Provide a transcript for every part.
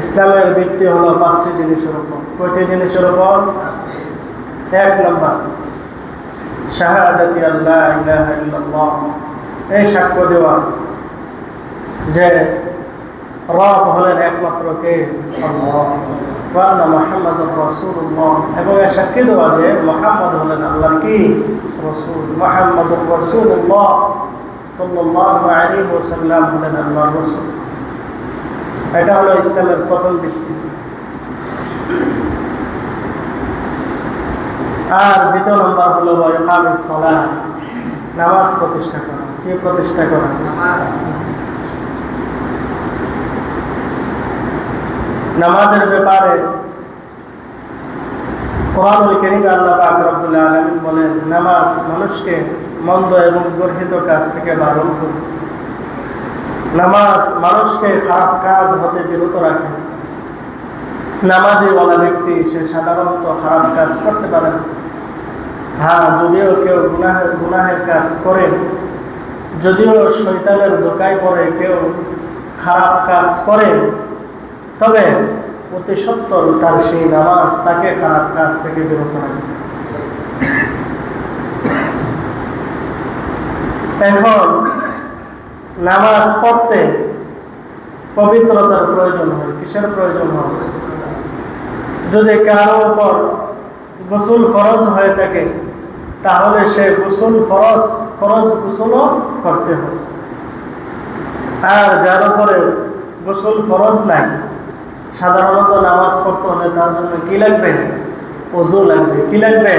ইসলামের ভিত্তি হলো পাঁচটি জিনিসের উপর। কয়টি জিনিসের উপর? এক নম্বর, শাহাদাতি আল্লাহ ইল্লাল্লাহ। এই সাক্ষ্য দেওয়া যে রব হলেন একমাত্র কে? মোহাম্মদ রসুল্লাহ এবং এ সাক্ষী দেওয়া যে মোহাম্মদ হলেন আল্লাহ কি? রসুল। মোহাম্মদ রসুল্লাহ সাল্লাহ আলী ওসাল্লাম হলেন আল্লাহ রসুল। এটা হলো ইসলামের প্রথম ভিত্তি। আর দ্বিতীয় নম্বর হলো নামাজ প্রতিষ্ঠা করা। কি প্রতিষ্ঠা করা? নামাজের ব্যাপারে কোরআনুল করিমে আল্লাহ পাক রব্বুল আলামিন বলেন, নামাজ মানুষকে মন্দ এবং গর্হিত কাজ থেকে বারণ করে নামাজ মানুষকে খারাপ কাজ হতে বিরত রাখে। নামাজে বলা ব্যক্তি, সে সাধারণত খারাপ কাজ করতে পারে হ্যাঁ যদিও কেউ গুনাহের গুনাহের কাজ করে, যদিও শৈতানের দোকায় পড়ে কেউ খারাপ কাজ করে, তবে অতি সত্তর তার সেই নামাজ তাকে খারাপ কাজ থেকে বিরত রাখে। এখন নামাজ পড়তে পবিত্রতার প্রয়োজন হয়, কিসের প্রয়োজন হয়? যদি কারও উপর গোসল ফরজ হয়ে থাকে, তাহলে সে গোসল ফরজ ফরজ গোসলও করতে হবে। আর যার উপরে গোসল ফরজ নাই, সাধারণত নামাজ পড়তে হলে তার জন্য কি লাগবে? অজু লাগবে। কি লাগবে?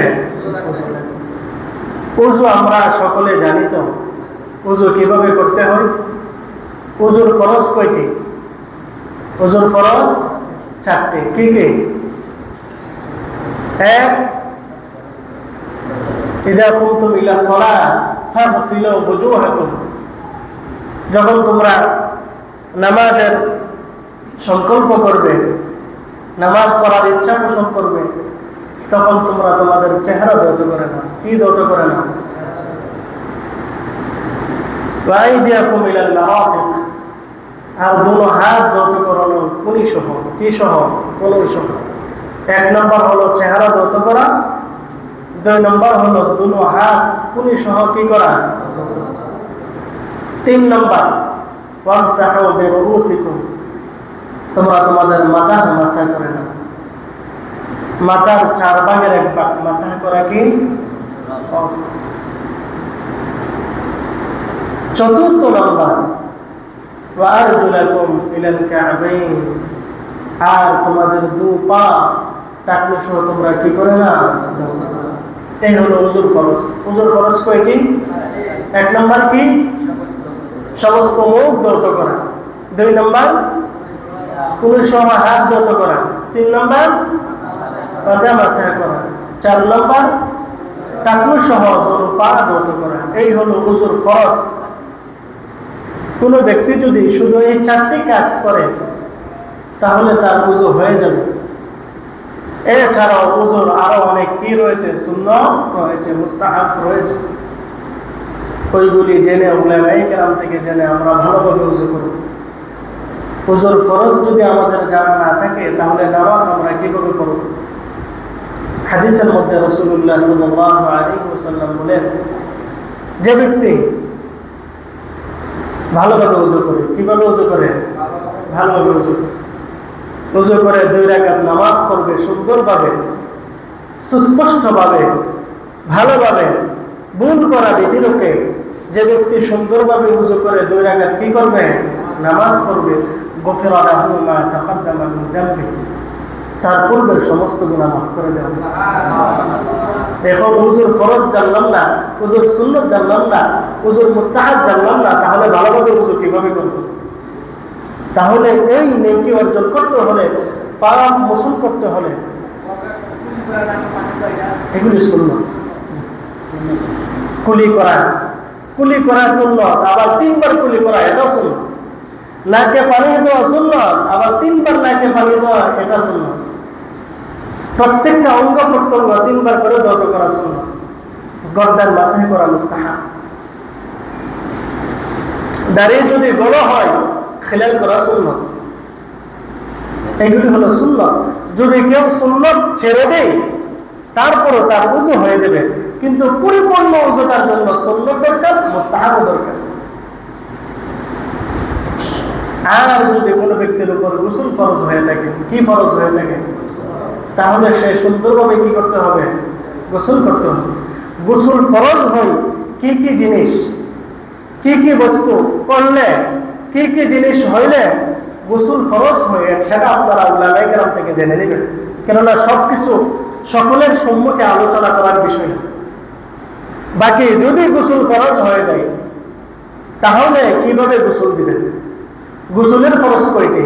অজু আমরা সকলে জানি তো। উজু কীভাবে করতে হয়? উজুর ফরজ কয়টি? উজুর ফরজ চারটি। কি কি? এক, ইদা কুনতুম ইলা সালাহ ফাগসিলু বুজুহাকুম যখন তোমরা নামাজের সংকল্প করবে, নামাজ পড়ার ইচ্ছা পোষণ করবে, তখন তোমরা তোমাদের চেহারা দৌত করে নাও। কি দৌত করে নাও? ওয়াইদিয়াকুম ইলাল মারাফিক আর দুনো হাত দৌত করানো কুনি সহ। কি সহ? কোনই সহ। এক নম্বর হলো চেহারা দৌত করা। দুই নম্বর হলো দুনো হাত কুনি সহ কি করা? তিন নম্বর, ওয়ামসাহু বিরুসিকুম তোমরা তোমাদের মাথার মাসা করে নাও। মাথার চার ভাগের এক ভাগ মাসা করা কি? চতুর্থ নম্বর। আর তোমাদের দু পা টাকলু সহ তোমরা কি করে না? এই হলো উজুর ফরজ। উজুর ফরজ কয়টি? এক নম্বর কি? সমস্ত মুখ দৌত করা। দুই নম্বর? কোন সময় হাত দৌত করা। তিন নম্বর? পাজা মাসা করা। চার নম্বর? টাকলু সহ পা দৌত করা। এই হলো উজুর ফরজ। কোন ব্যক্তি যদি শুধু এই চারটি কাজ করে, তাহলে তার পুজো হয়ে যাবে। এছাড়াও পুজোর আরও অনেক কি রয়েছে? শূন্য রয়েছে, মুস্তাহাব রয়েছে। ওইগুলি জেনে উলামাই কেরাম থেকে জেনে আমরা ভালোভাবে উজু করব। পুজোর ফরজ যদি আমাদের জানা না থাকে, তাহলে নামাজ আমরা কীভাবে করব হাদিসের মধ্যে রসুল্লাহ সাল্লাহ আলী ওসাল্লাম বলেন, যে ব্যক্তি ভালোভাবে উজু করে। কীভাবে উজু করে? ভালোভাবে উজু করে। উজু করে দুই রাকাত নামাজ পড়বে সুন্দরভাবে, সুস্পষ্টভাবে, ভালোভাবে ভুল করা ব্যতিরকে যে ব্যক্তি সুন্দরভাবে উজু করে দুই রাকাত কি করবে? নামাজ পড়বে। গফির আলাহু মা তাকাদ্দামা মিন তার পূর্বের সমস্ত গুণা মাফ করে দেওয়া এখন হুজুর ফরজ জানলাম না, হুজুর সুন্নত জানলাম না, হুজুর মুস্তাহাব জানলাম না, তাহলে ভালোভাবে হুজুর কীভাবে করব? তাহলে এই নেকি অর্জন করতে হলে পাপ মোসন করতে হলে, এগুলি সুন্নত। কুলি করা কুলি করা সুন্নত, আবার তিনবার কুলি করা, এটাও সুন্নত। নাকে পানি দেওয়া সুন্নত, আবার তিনবার নাকে পানি দেওয়া এটা সুন্নত। প্রত্যেকটা অঙ্গ প্রত্যঙ্গ তিনবার করে দত করা সুন্নত গর্দান মাসাই করা মুস্তাহা দাঁড়িয়ে যদি বড় হয়, খেলাল করা সুন্নত। এইগুলি হলো সুন্নত। যদি কেউ সুন্নত ছেড়ে দেয়, তারপরও তার উজু হয়ে যাবে। কিন্তু পরিপূর্ণ উজু তার জন্য সুন্নত দরকার, মোস্তাহাব দরকার। আর যদি কোনো ব্যক্তির উপর গোসল ফরজ হয়ে থাকে, কি ফরজ হয়ে থাকে? তাহলে সে সুন্দরভাবে কি করতে হবে? গোসল করতে হবে। গোসল ফরজ হয় কি কি জিনিস? কি কি বস্তু করলে, কি কি জিনিস হইলে গোসল ফরজ হয়ে সেটা আপনারা উল্লাহ থেকে জেনে নেবেন। কেননা সবকিছু সকলের সম্মুখে আলোচনা করার বিষয়। বাকি যদি গোসল ফরজ হয়ে যায়, তাহলে কীভাবে গোসল দিবেন? গোসলের খরচ কয়টি?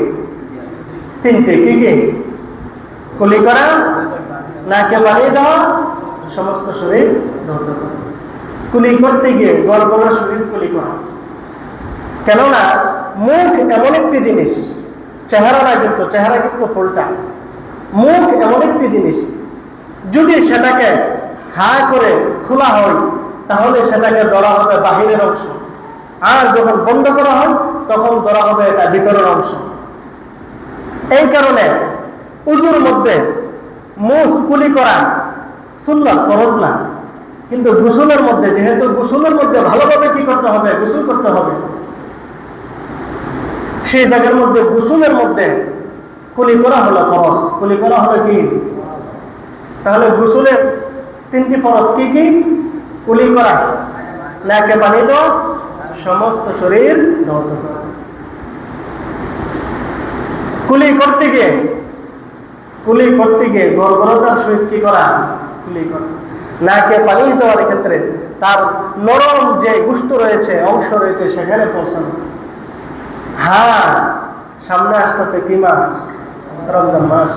তিনটে। কি কি? কুলি করা, নাকে বাড়িয়ে দেওয়া, সমস্ত শরীর ধৌত কুলি করতে গিয়ে গড় শরীর কুলি করা। কেননা, মুখ এমন একটি জিনিস, চেহারা না কিন্তু, চেহারা কিন্তু ফুলটা। মুখ এমন একটি জিনিস, যদি সেটাকে হা করে খোলা হয়, তাহলে সেটাকে ধরা হবে বাহিরের অংশ। আর যখন বন্ধ করা হয়, তখন ধরা হবে এটা ভিতরের অংশ। এই কারণে উজুর মধ্যে মুখ কুলি করা সুন্নাত ফরজ না। কিন্তু গোসলের মধ্যে, যেহেতু গোসলের মধ্যে ভালোভাবে কি করতে হবে? গোসল করতে হবে। সেই জায়গার মধ্যে গোসলের মধ্যে কুলি করা হলো ফরজ। কুলি করা হলো কি? তাহলে গোসলের তিনটি ফরজ কি কি? কুলি করা, নাকে পানি দাও সমস্ত শরীর করা। কুলি করতে গিয়ে কুলি করতে গিয়ে গড়গড়তার সহিত কি করা? কুলি করা নাকে পানি দেওয়ার ক্ষেত্রে তার নরম যে গুস্ত রয়েছে, অংশ রয়েছে, সেখানে পৌঁছানো। হ্যাঁ সামনে আসতেছে কি মাস? রমজান মাস।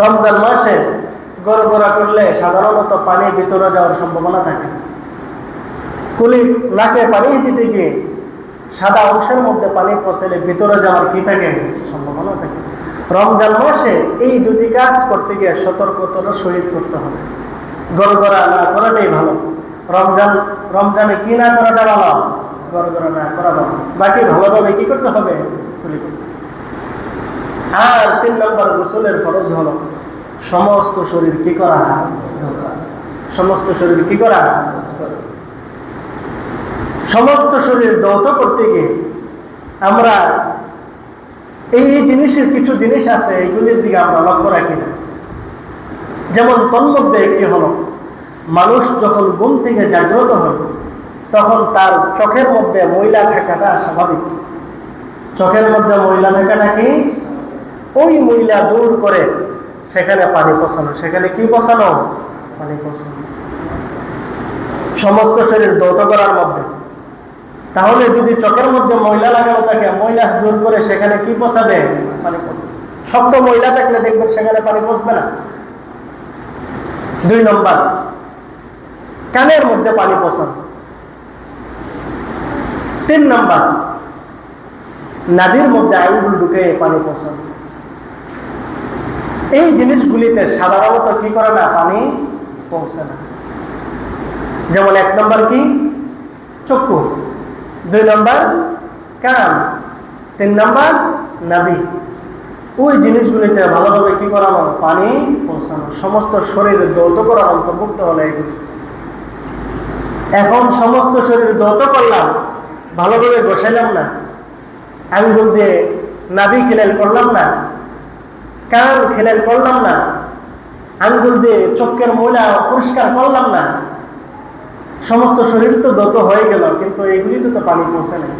রমজান মাসে গড়গড়া করলে সাধারণত পানি ভিতরে যাওয়ার সম্ভাবনা থাকে। কুলি নাকে পানি দিতে গিয়ে সাদা অংশের মধ্যে পানি পৌঁছালে ভিতরে যাওয়ার কি থাকে? সম্ভাবনা থাকে। রমজান মাসে এই দুটি কাজ করতে গিয়ে সতর্কতার শহীদ করতে হবে। গড়গড়া না করাটাই ভালো। রমজান, রমজানে কি না করাটা ভালো? গড়গড়া না করা ভালো। বাকি ভালোভাবে কি করতে হবে? কুলি করতে হবে। আর তিন নম্বর গোসলের ফরজ হলো সমস্ত শরীর কি করা? সমস্ত শরীর কি করা? সমস্ত শরীর দৌত করতে গিয়ে আমরা এই এই জিনিসের কিছু জিনিস আছে এইগুলির দিকে আমরা লক্ষ্য রাখি না। যেমন তন্মধ্যে একটি হলো, মানুষ যখন ঘুম থেকে জাগ্রত হয়, তখন তার চোখের মধ্যে ময়লা থাকাটা স্বাভাবিক। চোখের মধ্যে ময়লা থাকাটা কি? ওই ময়লা দূর করে সেখানে পানি পচানো সেখানে কি পচানো পানি পচানো সমস্ত শরীর দৌত করার মধ্যে। তাহলে যদি চোখের মধ্যে ময়লা লাগানো থাকে, ময়লা দূর করে সেখানে কি পচাবে পানি পচাবে শক্ত ময়লা থাকলে দেখবেন সেখানে পানি পচবে না। দুই নম্বর, কানের মধ্যে পানি পচানো তিন নম্বর নাদির মধ্যে আঙুল ঢুকে পানি পচানো এই জিনিসগুলিতে সাধারণত কি করে না, পানি পৌঁছে না। যেমন এক নম্বর কি? চক্ষু। দুই নম্বর কান তিন নম্বর নাবি। ওই জিনিসগুলিতে ভালোভাবে কি করানো? পানি পৌঁছানো। সমস্ত শরীরে দৌত করার অন্তর্ভুক্ত হলে এগুলি। এখন সমস্ত শরীর দৌত করলাম, ভালোভাবে বসাইলাম না। আঙ্গুল দিয়ে নাবি খিলেল করলাম না কান খিলেল করলাম না। আঙ্গুল দিয়ে চোখের ময়লা পরিষ্কার করলাম না। সমস্ত শরীর তো দত হয়ে গেল, কিন্তু এগুলিতে তো পানি পৌঁছে নেই।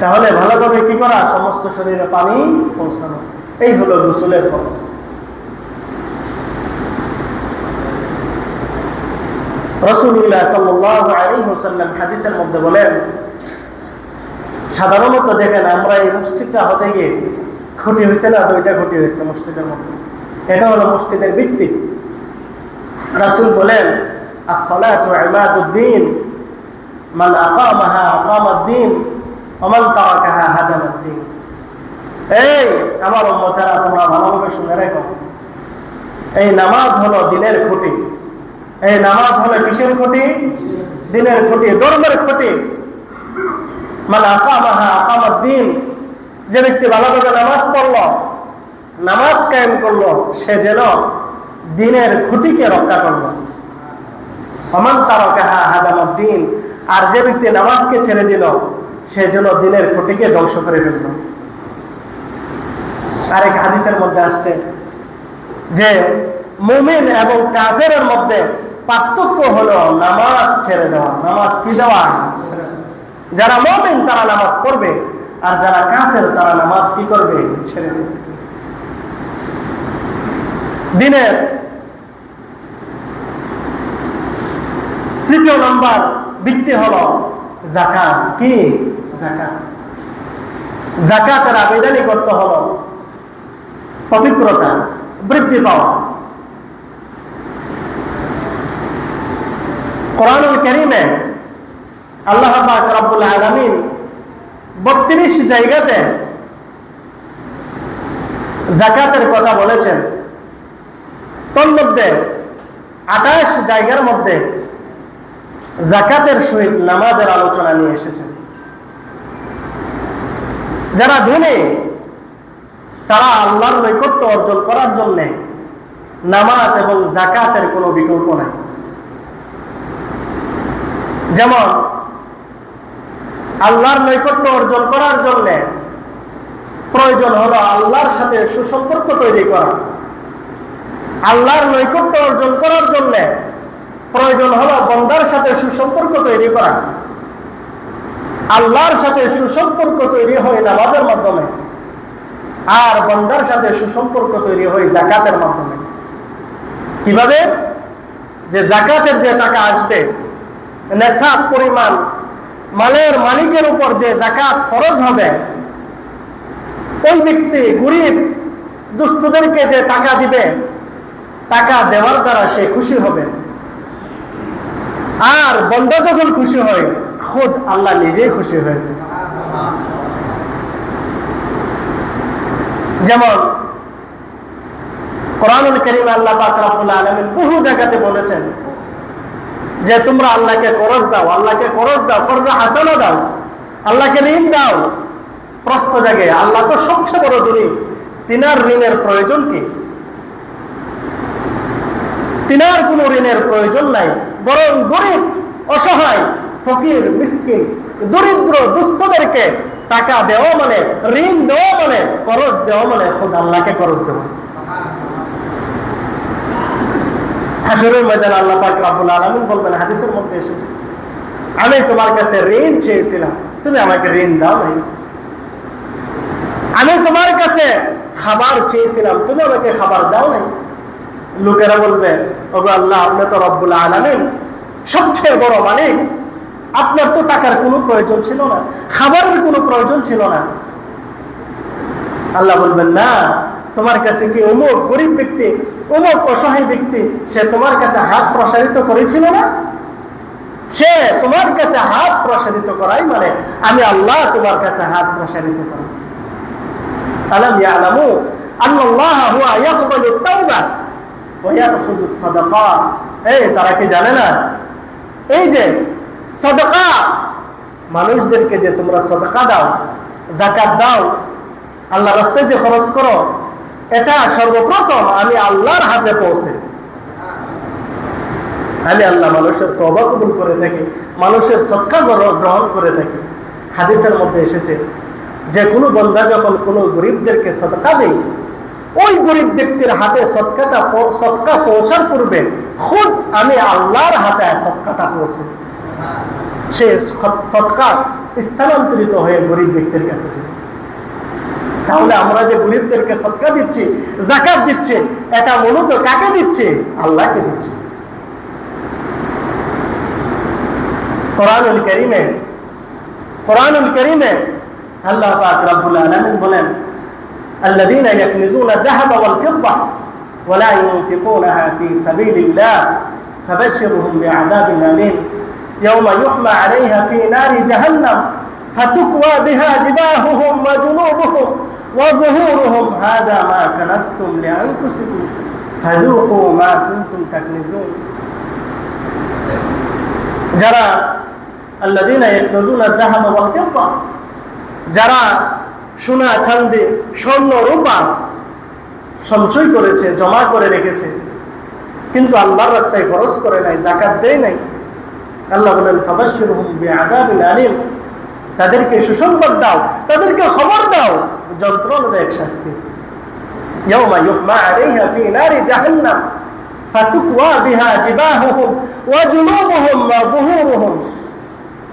তাহলে ভালোভাবে কি করা? সমস্ত শরীরে পানি পৌঁছানো। এই হলো গোসলের খরচ মধ্যে বলেন, সাধারণত দেখেন আমরা এই মসজিদটা হতে গিয়ে ক্ষতি হয়েছে না, দুইটা ক্ষতি হয়েছে মসজিদের মধ্যে। এটা হলো মসজিদের ভিত্তি। রাসুল বলেন, আসসালাতু ইমাদুদ্দিন মান আকামাহা আকামাদ্দিন ওমান তারাকাহা এই, আমার এই নামাজ হলো দিনের এই নামাজ দিনের খুঁটি যে ব্যক্তি ভালোভাবে নামাজ পড়ল, নামাজ কায়েম করল, সে যেন দিনের খুঁটিকে রক্ষা করল অমান তারকে হা হাদামার দিন আর যে ব্যক্তি নামাজকে ছেড়ে দিল, সে যেন দিনের খুঁটিকে ধ্বংস করে ফেলল। আরেক হাদিসের মধ্যে আসছে যে, মুমিন এবং কাফেরের মধ্যে পার্থক্য হলো নামাজ ছেড়ে দেওয়া, নামাজ কি দেওয়া? যারা মুমিন, তারা নামাজ পড়বে, আর যারা কাফের, তারা নামাজ কি করবে? ছেড়ে দিনের তৃতীয় নম্বর বৃত্তি হল জাকাত। কি? জাকাত। জাকাতের আবেদনই করতে হল পবিত্রতা, বৃদ্ধি পাওয়া। কোরআনুল কারীমে আল্লাহ পাক রব্বুল আলামিন 32 জায়গাতে জাকাতের কথা বলেছেন। তোর মধ্যে আঠাশ জায়গার মধ্যে জাকাতের সহিত নামাজের আলোচনা নিয়ে এসেছেন। যারা ধনী, তারা আল্লাহর নৈকট্য অর্জন করার জন্য নামাজ এবং জাকাতের কোনো বিকল্প নাই। যেমন, আল্লাহর নৈকট্য অর্জন করার জন্য প্রয়োজন হলো আল্লাহর সাথে সুসম্পর্ক তৈরি করা। আল্লাহর নৈকট্য অর্জন করার জন্য প্রয়োজন হলো বন্দার সাথে সুসম্পর্ক তৈরি করা। আল্লাহর সাথে সুসম্পর্ক তৈরি হয় নামাজের মাধ্যমে। আর বন্দার সাথে সুসম্পর্ক তৈরি হয় জাকাতের মাধ্যমে। কীভাবে? যে জাকাতের যে টাকা আসবে নেশাব পরিমাণ, মালের মালিকের উপর যে জাকাত খরচ হবে, ওই ব্যক্তি গরিব দুস্থদেরকে যে টাকা দিবে, টাকা দেওয়ার দ্বারা সে খুশি হবে। আর বন্ধ যখন খুশি হয়, খুদ আল্লাহ নিজেই খুশি হয়েছে। যেমন, কোরআনুল করিম আল্লাহ পাক রব্বুল আলামিন বহু জায়গাতে বলেছেন যে তোমরা আল্লাহকে করজ দাও, আল্লাহকে করজ দাও করজা হাসানো দাও, আল্লাহকে ঋণ দাও। প্রস্ত জাগে আল্লাহ তো সবচেয়ে বড় ধনী। তিনার ঋণের প্রয়োজন কি? তিনার কোনো ঋণের প্রয়োজন নাই। বরং গরিব, অসহায়, ফকির, মিসকিন, দরিদ্র, দুস্থদেরকে টাকা দেওয়া মানে ঋণ দেওয়া মানে খরচ দেওয়া মানে খোদ আল্লাহকে খরচ দেওয়া। হাসরের ময়দান আল্লাহ পাক রাব্বুল আলামিন বলবেন, হাদিসের মধ্যে এসেছে, আমি তোমার কাছে ঋণ চেয়েছিলাম, তুমি আমাকে ঋণ দাও নাই। আমি তোমার কাছে খাবার চেয়েছিলাম, তুমি আমাকে খাবার দাও নাই। লোকেরা বলবে, ওগো আল্লাহ, আপনি তো রব্বুল আলামিন, সবচেয়ে বড় মালিক। আপনার তো টাকার কোনো প্রয়োজন ছিল না, খাবারের কোনো প্রয়োজন ছিল না। আল্লাহ বলবেন, না, তোমার কাছে কি অমুক গরিব ব্যক্তি, অমুক অসহায় ব্যক্তি, সে তোমার কাছে হাত প্রসারিত করেছিল না? সে তোমার কাছে হাত প্রসারিত করাই মানে আমি আল্লাহ তোমার কাছে হাত প্রসারিত করি। আলম ইয়ালামু আল্লাহ হুয়া ইয়াকবালু তাওবা। সাদাকাত এই, তারা কি জানে না? এই যে, সাদাকা, মানুষদেরকে যে তোমরা সাদাকা দাও, যাকাত দাও, আল্লাহ রাস্তায় যে খরচ করো, এটা সর্বপ্রথম আমি আল্লাহর হাতে পৌঁছে। আমি আল্লাহ মানুষের তবা কবুল করে থাকি, মানুষের সৎকা গ্রহণ করে থাকি। হাদিসের মধ্যে এসেছে, যে কোনো বন্ধা যখন কোনো গরিবদেরকে সৎকা দেয় ওই গরিব ব্যক্তির হাতে সৎকাটা সৎকা পৌঁছার পূর্বে খুদ আমি আল্লাহর হাতে সৎকাটা পৌঁছে। সে সৎকা স্থানান্তরিত হয়ে গরিব ব্যক্তির কাছে তাহলে আমরা যে গরিবদেরকে সৎকা দিচ্ছি, জাকাত দিচ্ছি, এটা মূলত কাকে দিচ্ছি? আল্লাহকে দিচ্ছি। কোরআনুল করিমে কোরআনুল করিমে আল্লাহ পাক রব্বুল আলামিন বলেন الذين يكنزون الذهب والفضة ولا ينفقونها في سبيل الله. فبشرهم بعذاب أليم. يوم يحمى عليها في نار جهنم فتكوى بها جباههم وجنوبهم وظهورهم. هذا ما كنستم لأنفسكم. فذوقوا ما كنتم تكنزون. جرى الذين يكنزون الذهب والفضة যারা সোনা চান্দি স্বর্ণ, রূপা সঞ্চয় করেছে, জমা করে রেখেছে। কিন্তু আল্লাহর রাস্তায় খরচ করে নাই, জাকাত দেয় নাই। আল্লাহ বলেন, ফাবাশশিরহুম বিআযাবিন আলিম। তাদেরকে সুসংবাদ দাও, তাদেরকে খবর দাও যন্ত্রণাদায়ক শাস্তি। ইয়াউমা জাহান্নাম বিহা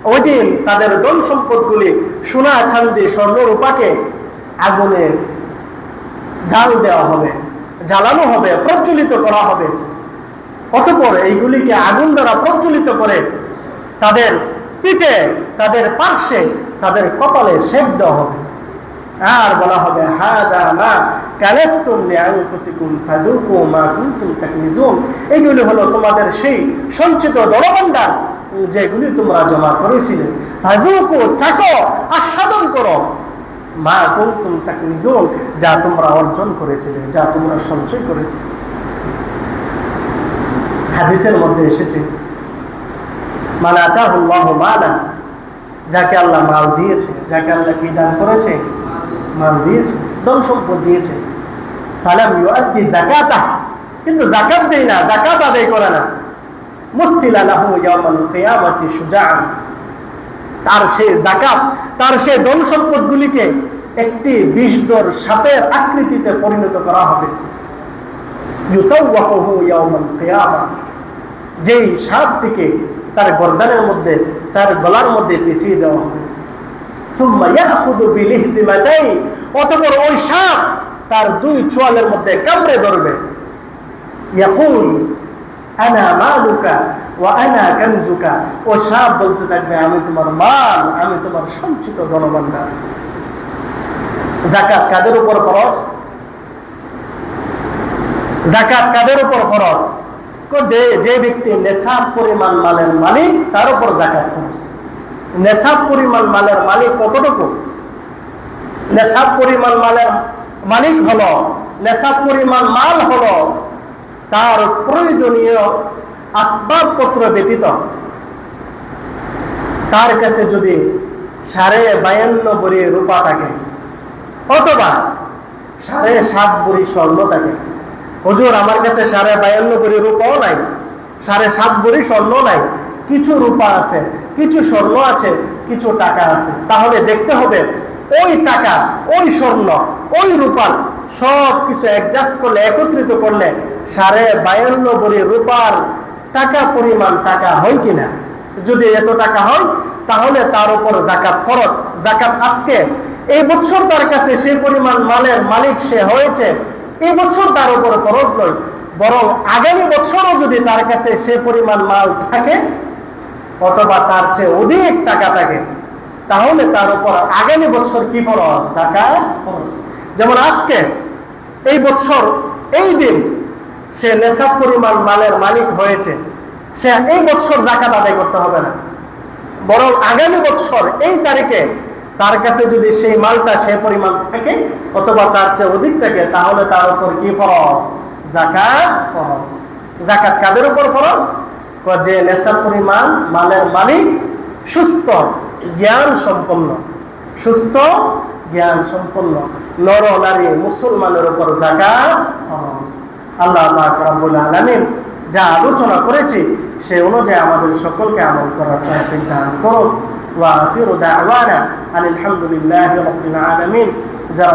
ওদিন তাদের ধন সম্পদগুলি সোনা, চান্দি, স্বর্ণ, রূপাকে আগুনে জাল দেওয়া হবে, জ্বালানো হবে, প্রজ্বলিত করা হবে। অতপর এইগুলিকে আগুন দ্বারা প্রজ্বলিত করে তাদের পিঠে, তাদের পার্শ্বে, তাদের কপালে সেক দেওয়া হবে। আর বলা হবে, হাদা মা এগুলি হলো তোমাদের সেই সঞ্চিত দরভান্ডার যেগুলি তোমরা জমা করেছিলে আস্বাদন করো। মা কুনতুম তাকনিজুন, যা তোমরা অর্জন করেছিলে, যা তোমরা সঞ্চয় করেছিলে। হাদিসের মধ্যে এসেছে যাকে আল্লাহ মাল দিয়েছে, যাকে আল্লাহ কি দান করেছে? মাল দিয়েছে, ধন সম্পদ দিয়েছে। ইউআদ্দি যাকাতা কিন্তু যাকাত দেয় না, যাকাত আদায় করে না। তার সে জাকাত তার সে ধন সম্পদগুলিকে একটি বিষদর সাপের আকৃতিতে পরিণত করা হবে। যেই সাপটিকে তার গর্দানের মধ্যে, তার গলার মধ্যে পেঁচিয়ে দেওয়া হবে। বিলিহজিমাতাই ওই সাপ তার দুই চোয়ালের মধ্যে কামড়ে ধরবে। ইয়াকুল আনা মালুকা ওয়া আনা কানজুকা ও সাপ বলতে থাকবে, আমি তোমার মাল, আমি তোমার সঞ্চিত ধনভাণ্ডার জাকাত কাদের উপর খরচ জাকাত কাদের উপর খরচ যে ব্যক্তি নেশাব পরিমাণ মালের মালিক, তার উপর জাকাত খরচ নেশাব পরিমাণ মালের মালিক কতটুকু? নেশাব পরিমাণ মালের মালিক হলো, নেশাব পরিমাণ মাল হলো তার প্রয়োজনীয় আসবাবপত্র ব্যতীত। তার কাছে যদি সাড়ে বায়ান্ন বড়ি রূপা থাকে, অথবা সাড়ে সাত বড়ি স্বর্ণ থাকে। হজুর, আমার কাছে সাড়ে বায়ান্ন বড়ি রূপাও নাই, সাড়ে সাত বড়ি স্বর্ণ নাই। কিছু রূপা আছে, কিছু স্বর্ণ আছে, কিছু টাকা আছে। তাহলে দেখতে হবে, ওই টাকা, ওই স্বর্ণ, ওই রূপার সব কিছু অ্যাডজাস্ট করলে, একত্রিত করলে সাড়ে বায়ান্ন বড়ি রূপার টাকা পরিমাণ টাকা হয় কিনা? যদি এত টাকা হয়, তাহলে তার উপর জাকাত ফরজ। জাকাত আজকে, এই বছর তার কাছে সেই পরিমাণ মালের মালিক সে হয়েছে, এই বছর তার উপর ফরজ নয়। বরং আগামী বছরও যদি তার কাছে সে পরিমাণ মাল থাকে, অথবা তার চেয়ে অধিক টাকা থাকে, তাহলে তার উপর আগামী বছর কি ফরজ? জাকাত ফরজ। যেমন আজকে, এই বছর, এই দিন সে নেশাব পরিমাণ মালের মালিক হয়েছে, সে এই বছর জাকাত আদায় করতে হবে না। বরং আগামী বছর, এই তারিখে তার কাছে যদি সেই মালটা সে পরিমাণ থাকে অথবা তার চেয়ে অধিক থাকে, তাহলে তার উপর কি ফরজ? জাকাত ফরজ। জাকাত কাদের উপর ফরজ? যে নেশা পরিমাণ মালের মালিক সুস্থ জ্ঞান সম্পন্ন সুস্থ জ্ঞান সম্পন্ন, নর নারী, মুসলমানের উপর জাকা আল্লাহ পাক আলমিন যা আলোচনা করেছি, সে অনুযায়ী আমাদের সকলকে আমল করার তৌফিক দান করুন। ওয়া আখিরু দাওয়ানা আলহামদুলিল্লাহি রাব্বিল আলামিন। যারা